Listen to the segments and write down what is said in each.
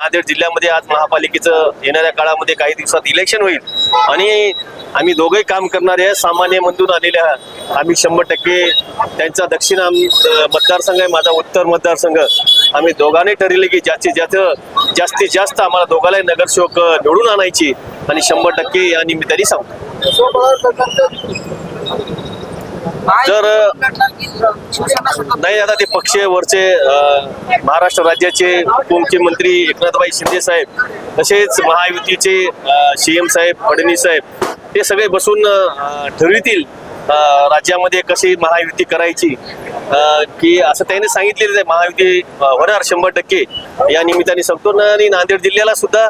नांदेड जिल्ह्यामध्ये आज महापालिकेचं येणाऱ्या काळामध्ये काही दिवसात इलेक्शन होईल. आणि आम्ही दोघंही काम करणारे सामान्य मधून आलेले आहात. आम्ही शंभर टक्के त्यांचा दक्षिण मतदारसंघ आहे माझा उत्तर मतदारसंघ. आम्ही दोघांनी ठरले की जास्तीत जास्त जास्तीत जास्त आम्हाला दोघांनाही नगरसेवक निवडून आणायची. आणि शंभर टक्के या निमित्ताने सांगतो. जर नाही आता ते पक्ष वरचे महाराष्ट्र राज्याचे उपमुख्यमंत्री एकनाथभाई शिंदे साहेब तसेच महायुतीचे सीएम साहेब फडणवीस साहेब ते सगळे बसून ठरवितील राज्यामध्ये कशी महायुती करायची. की असं त्याने सांगितलेलं आहे महायुती होणार शंभर टक्के. या निमित्ताने संपूर्ण आणि नांदेड जिल्ह्याला सुद्धा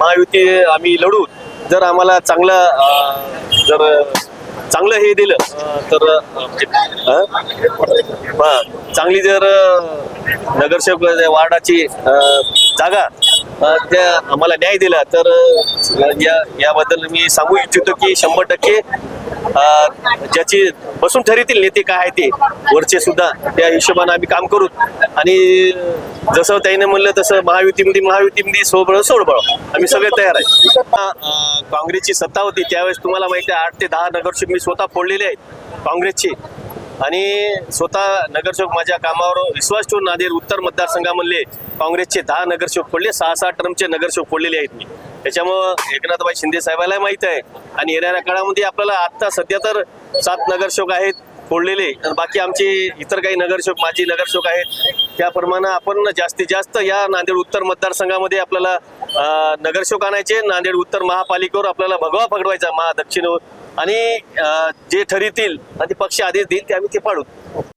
महायुती आम्ही लढू. जर आम्हाला चांगलं जर चांगलं हे दिलं. तर चांगली जर नगरसेवक वार्डाची जागा त्या आम्हाला न्याय दिला तर या याबद्दल मी सांगू इच्छितो की शंभर टक्के ज्याची बसून ठरतील नेते काय आहे ते वरचे सुद्धा त्या हिशोबाने आम्ही काम करू. आणि जसं त्याने म्हणलं तसं महायुतीमध्ये महायुतीमध्ये सोबळ सोडबळ. आम्ही सगळे तयार आहे. काँग्रेसची सत्ता होती त्यावेळेस तुम्हाला माहिती आहे आठ ते दहा नगरसेवक मी स्वतः फोडलेले आहेत काँग्रेसचे. आणि स्वतः नगरसेवक माझ्या कामावर विश्वास ठेवून नांदेड उत्तर मतदारसंघामधले काँग्रेसचे दहा नगरसेवक फोडले सहा सहा टर्मचे नगरसेवक फोडलेले आहेत मी. त्याच्यामुळं एकनाथबाई शिंदे साहेबाला माहीत आहे. आणि येणाऱ्या काळामध्ये आपल्याला आता सध्या तर सात नगरसेवक आहेत फोडलेले बाकी आमचे इतर काही नगरसेवक माजी नगरसेवक आहेत. त्याप्रमाणे आपण जास्तीत जास्त या नांदेड उत्तर मतदारसंघामध्ये आपल्याला नगरशोक नगरसेवक आणायचे. नांदेड उत्तर महापालिकेवर आपल्याला भगवा पकडवायचा महादक्षिणेवर. आणि जे ठरतील आणि पक्ष आदेश देईल ते आम्ही ते पाडू.